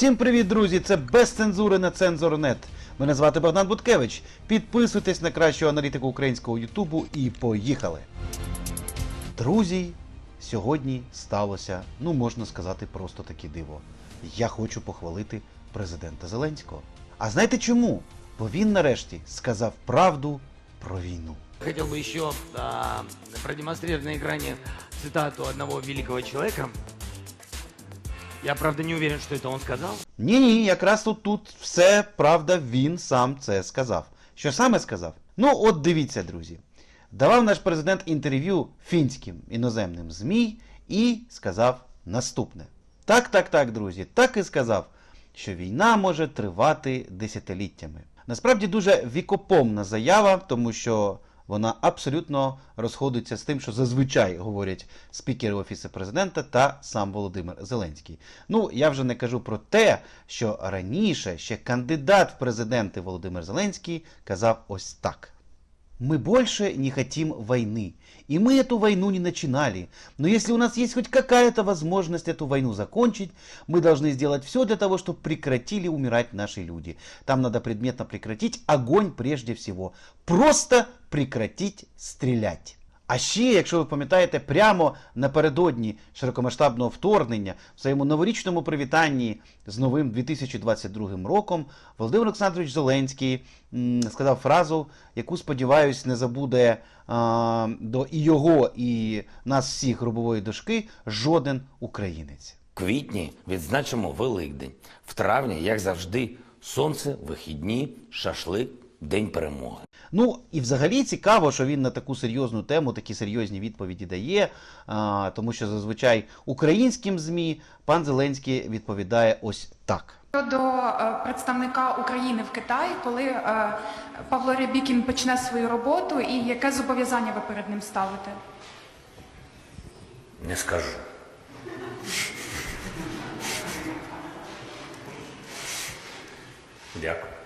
Всім привіт, друзі! Це без цензури на Цензорнет. Мене звати Богдан Буткевич. Підписуйтесь на кращу аналітику українського Ютубу і поїхали. Друзі, сьогодні сталося, ну можна сказати, просто таке диво. Я хочу похвалити президента Зеленського. А знаєте чому? Бо він нарешті сказав правду про війну. Хотел бы еще а, продемонстрировать на экране цитату одного великого человека. Я, правда, не уверен, что это он сказал. Ні, ні, якраз тут тут все правда, він сам це сказав. Що саме сказав? Ну, от дивіться, друзі. Давав наш президент інтерв'ю фінським іноземним ЗМІ і сказав наступне: так, так, так, друзі, так і сказав, що війна може тривати десятиліттями. Насправді дуже вікопомна заява, тому що вона абсолютно розходиться з тим, що зазвичай говорять спікери Офісу президента та сам Володимир Зеленський. Ну, я вже не кажу про те, що раніше ще кандидат в президенти Володимир Зеленський казав ось так. Мы больше не хотим войны. И мы эту войну не начинали. Но если у нас есть хоть какая-то возможность эту войну закончить, мы должны сделать все для того, чтобы прекратили умирать наши люди. Там надо предметно прекратить огонь прежде всего. Просто прекратить стрелять. А ще, якщо ви пам'ятаєте, прямо напередодні широкомасштабного вторгнення в своєму новорічному привітанні з новим 2022 роком Володимир Олександрович Зеленський сказав фразу, яку, сподіваюсь, не забуде а, до і його, і нас всіх грубової дошки жоден українець. Квітні відзначимо Великдень. В травні, як завжди, сонце, вихідні, шашлик, день перемоги. Ну і взагалі цікаво, що він на таку серйозну тему такі серйозні відповіді дає, а, тому що зазвичай українським ЗМІ пан Зеленський відповідає ось так. Щодо е, представника України в Китаї, коли е, Павло Рябікін почне свою роботу, і яке зобов'язання ви перед ним ставите? Не скажу. Дякую.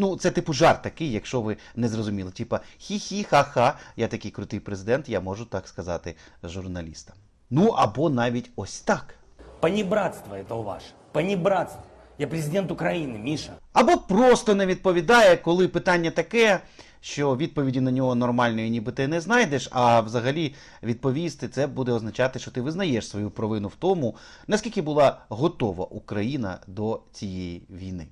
Ну, це типу жарт такий, якщо ви не зрозуміли. Типа хі-хі, ха-ха, я такий крутий президент, я можу так сказати журналістам. Ну або навіть ось так. Понебратство это у ваше. Понебратство. Я президент Украины, Миша. Або просто не відповідає, коли питання таке, що відповіді на нього нормальної ніби ти не знайдеш, а взагалі відповісти це буде означати, що ти визнаєш свою провину в тому, наскільки була готова Україна до цієї війни.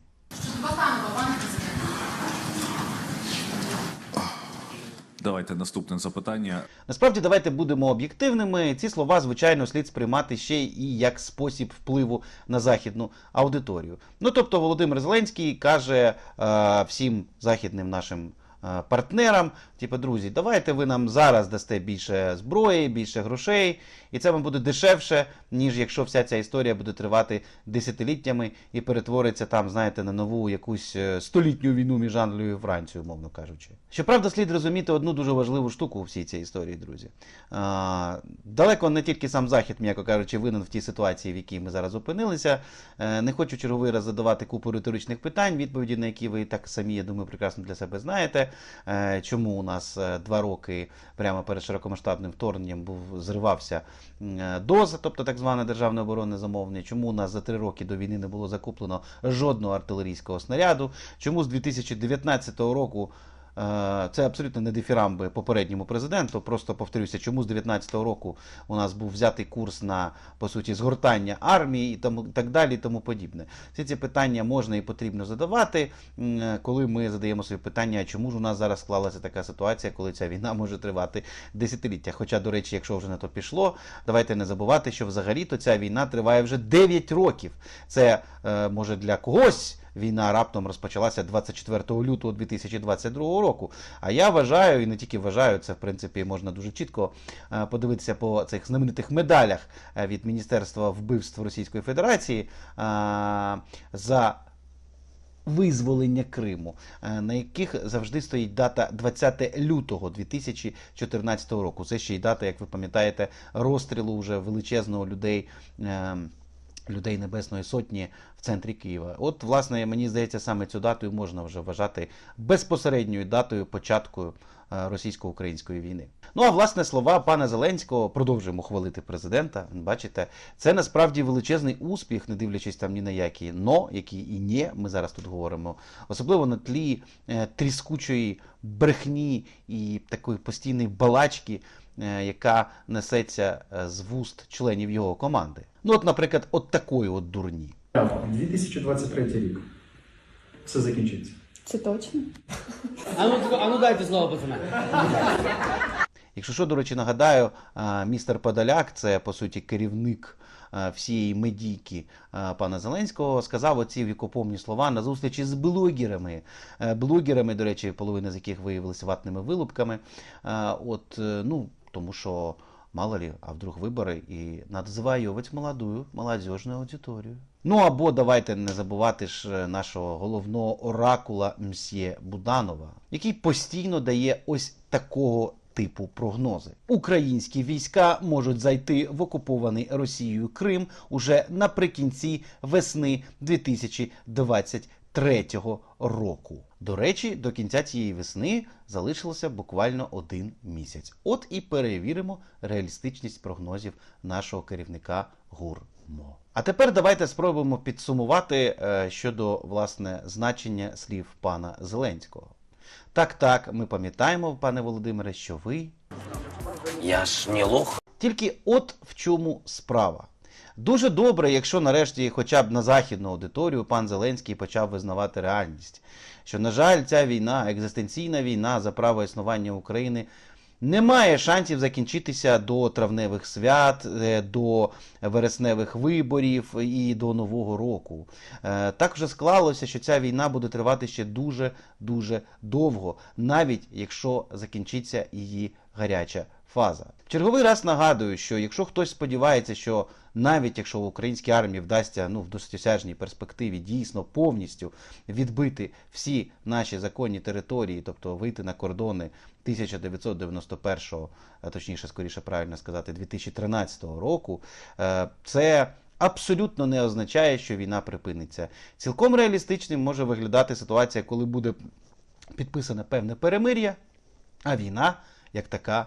Давайте наступне запитання. Насправді, давайте будемо об'єктивними. Ці слова, звичайно, слід сприймати ще і як спосіб впливу на західну аудиторію. Ну тобто, Володимир Зеленський каже е, всім західним нашим. Е, Партнерам, типу, друзі, давайте ви нам зараз дасте більше зброї, більше грошей, і це вам буде дешевше, ніж якщо вся ця історія буде тривати десятиліттями і перетвориться там, знаєте, на нову якусь е, столітню війну між Англією і Францією, мовно кажучи. Щоправда, слід розуміти одну дуже важливу штуку у всій цій історії, друзі. А, далеко не тільки сам Захід, м'яко кажучи, винен в тій ситуації, в якій ми зараз опинилися. Е, не хочу черговий раз задавати купу риторичних питань, відповіді на які ви так самі, я думаю, прекрасно для себе знаєте. Е, чому у нас е, два роки прямо перед широкомасштабним вторгненням був зривався е, тобто так зване державне оборонне замовлення. Чому у нас за три роки до війни не було закуплено жодного артилерійського снаряду? Чому з 2019 року Це абсолютно не дифірамби попередньому президенту. Просто повторюся, чому з 19-го року у нас був взятий курс на по суті згортання армії і тому так далі, і тому подібне. Всі ці питання можна і потрібно задавати, е, коли ми задаємо собі питання, чому ж у нас зараз склалася така ситуація, коли ця війна може тривати десятиліття. Хоча, до речі, якщо вже на то пішло, давайте не забувати, що взагалі-то ця війна триває вже 9 років. Це е, може для когось війна раптом розпочалася 24 лютого 2022 року. А я вважаю, і не тільки вважаю, це в принципі можна дуже чітко е, подивитися по цих знаменитих медалях е, від Міністерства вбивств Російської Федерації е, за. Визволення Криму, на яких завжди стоїть дата 20 лютого 2014 року. Це ще й дата, як ви пам'ятаєте, розстрілу вже величезного людей. Людей Небесної Сотні в центрі Києва. От, власне, мені здається, саме цю дату можна вже вважати безпосередньою датою початку е, російсько-української війни. Ну а власне слова пана Зеленського продовжуємо хвалити президента. Бачите, це насправді величезний успіх, не дивлячись там ні на які но, які і ні. Ми зараз тут говоримо, особливо на тлі е, тріскучої брехні і такої постійної балачки, яка несеться е, з вуст членів його команди. Ну, от, наприклад, от такої от дурні. 2023 рік. Все закінчиться. Це точно. А ну, а ну дайте слово, пацаны. Якщо що, до речі, нагадаю, містер Подоляк, це по суті керівник всієї медійки пана Зеленського, сказав оці вікопомні слова на зустрічі з блогерами. Е, Блогерами, до речі, половина з яких виявилися ватними вилупками. От, е, ну, тому що. Мало ли, а вдруг вибори і надо завоювати молодую, молодіжну аудиторію. Ну або давайте не забувати ж е, нашого головного оракула мсьє Буданова, який постійно дає ось такого типу прогнози. Українські війська можуть зайти в окупований Росією Крим уже наприкінці весни 2023 року. До речі, до кінця цієї весни залишилося буквально один місяць. От і перевіримо реалістичність прогнозів нашого керівника ГУРМО. А тепер давайте спробуємо підсумувати е, щодо власне значення слів пана Зеленського. Так, так, ми пам'ятаємо, пане Володимире, що ви Я ж не лох. тільки от в чому справа. Дуже добре, якщо нарешті, хоча б на західну аудиторію, пан Зеленський почав визнавати реальність, що, на жаль, ця війна, екзистенційна війна за право існування України, не має шансів закінчитися до травневих свят, е, до вересневих виборів і до Нового року. Е, Так вже склалося, що ця війна буде тривати ще дуже дуже довго, навіть якщо закінчиться її гаряча фаза. В черговий раз нагадую, що якщо хтось сподівається, що навіть якщо в українській армії вдасться ну в досяжній перспективі дійсно повністю відбити всі наші законні території, тобто вийти на кордони 1991, а точніше, скоріше правильно сказати, 2013 року, е, це абсолютно не означає, що війна припиниться. Цілком реалістичним може виглядати ситуація, коли буде підписане певне перемир'я, а війна як така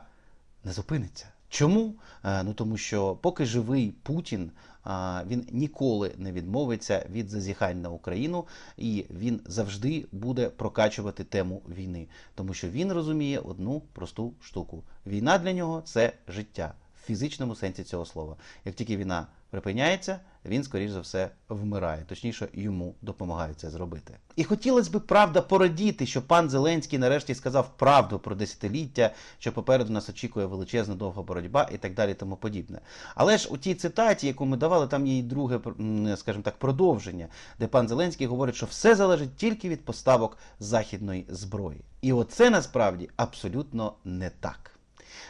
не зупиниться. Чому? Е, Ну тому що поки живий Путін, а, він ніколи не відмовиться від зазіхань на Україну, і він завжди буде прокачувати тему війни, тому що він розуміє одну просту штуку: війна для нього це життя в фізичному сенсі цього слова. Як тільки війна припиняється, він, скоріш за все, вмирає. Точніше, йому допомагають це зробити. І хотілося б, правда, порадіти, що пан Зеленський нарешті сказав правду про десятиліття, що попереду нас очікує величезна довга боротьба і так далі, тому подібне. Але ж у тій цитаті, яку ми давали, там є і друге, скажімо так, продовження, де пан Зеленський говорить, що все залежить тільки від поставок західної зброї. І оце насправді абсолютно не так.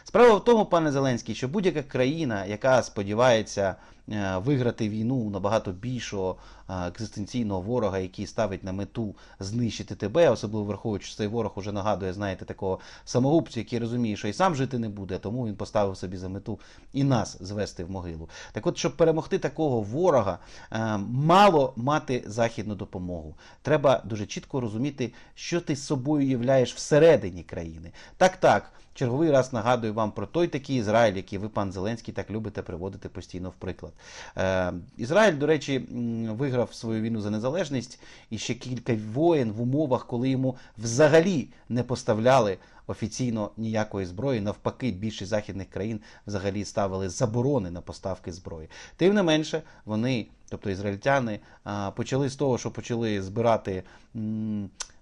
Справа в тому, пане Зеленський, що будь-яка країна, яка сподівається виграти війну набагато більшого е, екзистенційного ворога, який ставить на мету знищити тебе, особливо враховуючи, що цей ворог уже нагадує, знаєте, такого самогубця, який розуміє, що і сам жити не буде, тому він поставив собі за мету і нас звести в могилу. Так от, щоб перемогти такого ворога, е, мало мати західну допомогу. Треба дуже чітко розуміти, що ти з собою являєш всередині країни. Так, так. Черговий раз нагадую вам про той такий Ізраїль, який ви, пан Зеленський, так любите приводити постійно в приклад. Е, Ізраїль, до речі, виграв свою війну за незалежність і ще кілька воєн в умовах, коли йому взагалі не поставляли офіційно ніякої зброї. Навпаки, більшість західних країн взагалі ставили заборони на поставки зброї. Тим не менше, вони, тобто ізраїльтяни, почали з того, що почали збирати.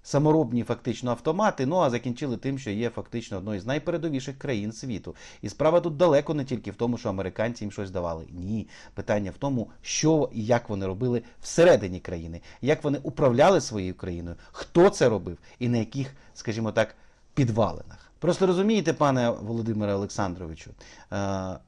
Саморобні фактично автомати, ну а закінчили тим, що є фактично одною з найпередовіших країн світу. І справа тут далеко не тільки в тому, що американці їм щось давали. Ні, питання в тому, що і як вони робили всередині країни, як вони управляли своєю країною, хто це робив і на яких, скажімо так, підвалинах. Просто розумієте, пане Володимире Олександровичу, е,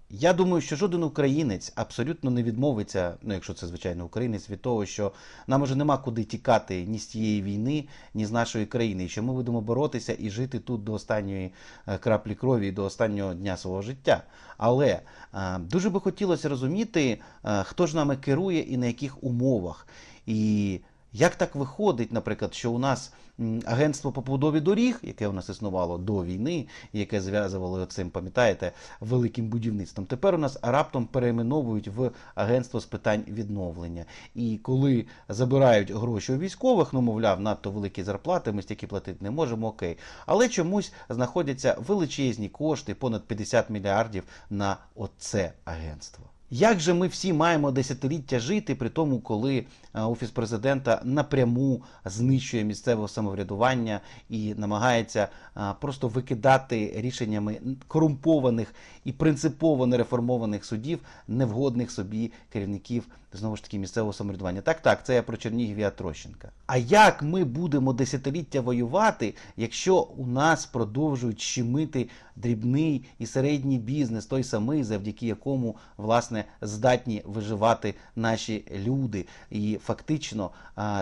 я думаю, що жоден українець абсолютно не відмовиться, ну якщо це звичайно українець, від того, що нам уже нема куди тікати ні з тієї війни, ні з нашої країни, і що ми будемо боротися і жити тут до останньої е, краплі крові і до останнього дня свого життя. Але е, дуже би хотілося розуміти, хто ж нами керує і на яких умовах. І як так виходить, наприклад, що у нас агентство по побудові доріг, яке у нас існувало до війни, яке зв'язувало цим, пам'ятаєте, великим будівництвом, тепер у нас раптом перейменовують в агентство з питань відновлення. І коли забирають гроші у військових, ну мовляв, надто великі зарплати, ми стільки платити не можемо, окей. Але чомусь знаходяться величезні кошти, понад 50 мільярдів на оце агентство. Як же ми всі маємо десятиліття жити, при тому, коли е, офіс президента напряму знищує місцеве самоврядування і намагається е, просто викидати рішеннями корумпованих і принципово нереформованих судів невгодних собі керівників знову ж таки місцевого самоврядування. Так, так, це я про Чернігів і Трощенка. А як ми будемо десятиліття воювати, якщо у нас продовжують щемити дрібний і середній бізнес, той самий, завдяки якому власне здатні виживати наші люди, і фактично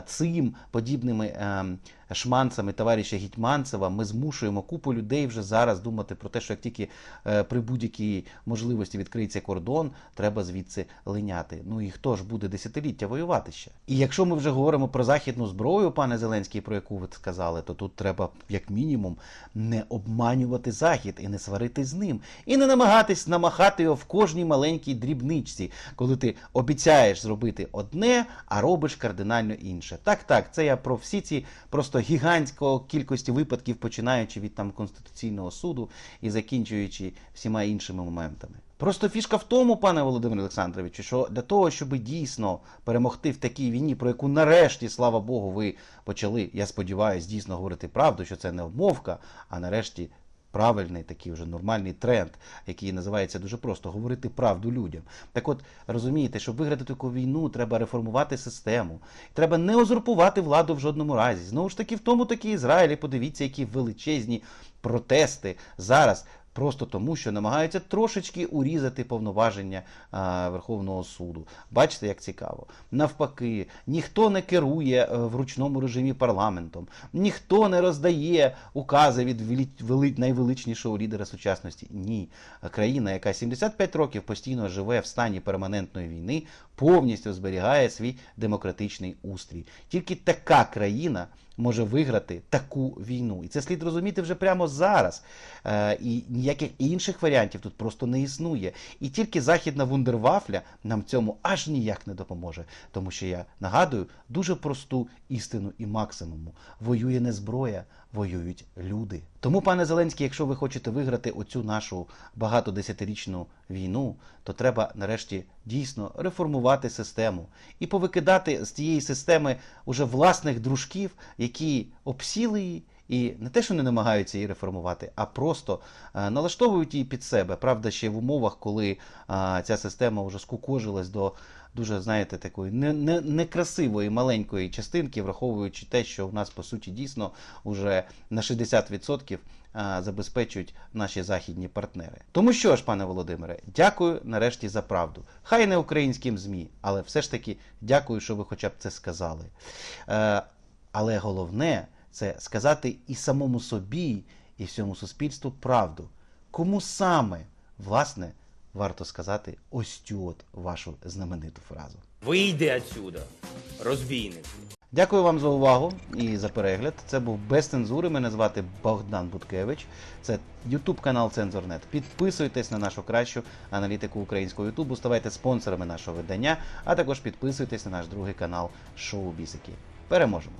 цим подібними ем, шманцами товариша Гітьманцева ми змушуємо купу людей вже зараз думати про те, що як тільки е, при будь-якій можливості відкриється кордон, треба звідси линяти. Ну і хто ж буде десятиліття воювати ще? І якщо ми вже говоримо про західну зброю, пане Зеленський, про яку ви сказали, то тут треба як мінімум не обманювати захід і не сварити з ним, і не намагатись намахати його в кожній маленькій дрібничці, коли ти обіцяєш зробити одне, а робиш кардинально інше. Так, так, це я про всі ці просто гігантської кількості випадків, починаючи від там Конституційного суду і закінчуючи всіма іншими моментами. Просто фішка в тому, пане Володимире Олександровичу, що для того, щоб дійсно перемогти в такій війні, про яку нарешті, слава Богу, ви почали, я сподіваюся, дійсно говорити правду, що це не обмовка, а нарешті правильний такий вже нормальний тренд, який називається дуже просто говорити правду людям. Так от розумієте, щоб виграти таку війну, треба реформувати систему. Треба не узурпувати владу в жодному разі. Знову ж таки, в тому такі Ізраїлі, подивіться, які величезні протести зараз. Просто тому, що намагаються трошечки урізати повноваження а, Верховного суду. Бачите, як цікаво. Навпаки, ніхто не керує е, в ручному режимі парламентом, ніхто не роздає укази від найвеличнішого лідера сучасності. Ні, країна, яка 75 років постійно живе в стані перманентної війни, повністю зберігає свій демократичний устрій. Тільки така країна може виграти таку війну. І це слід розуміти вже прямо зараз. Е, і ніяких інших варіантів тут просто не існує. І тільки західна вундервафля нам цьому аж ніяк не допоможе. Тому що я нагадую дуже просту істину і максимуму: воює не зброя, воюють люди. Тому, пане Зеленський, якщо ви хочете виграти оцю нашу багатодесятирічну війну, то треба нарешті дійсно реформувати систему і повикидати з тієї системи уже власних дружків, які обсіли її. І не те, що не намагаються її реформувати, а просто е, налаштовують її під себе. Правда, ще в умовах, коли е, ця система вже скукожилась до дуже, знаєте, такої не, не, некрасивої маленької частинки, враховуючи те, що у нас по суті дійсно уже на 60% забезпечують наші західні партнери. Тому що ж, пане Володимире, дякую нарешті за правду. Хай не українським ЗМІ, але все ж таки дякую, що ви хоча б це сказали. Е, але головне це сказати і самому собі, і всьому суспільству правду. Кому саме, власне, варто сказати ось цю от вашу знамениту фразу. Вийди отсюда, розбійник. Дякую вам за увагу і за перегляд. Це був без цензури. Мене звати Богдан Буткевич. Це YouTube канал Цензорнет. Підписуйтесь на нашу кращу аналітику українського Ютубу, ставайте спонсорами нашого видання, а також підписуйтесь на наш другий канал Шоу Бісики. Переможемо!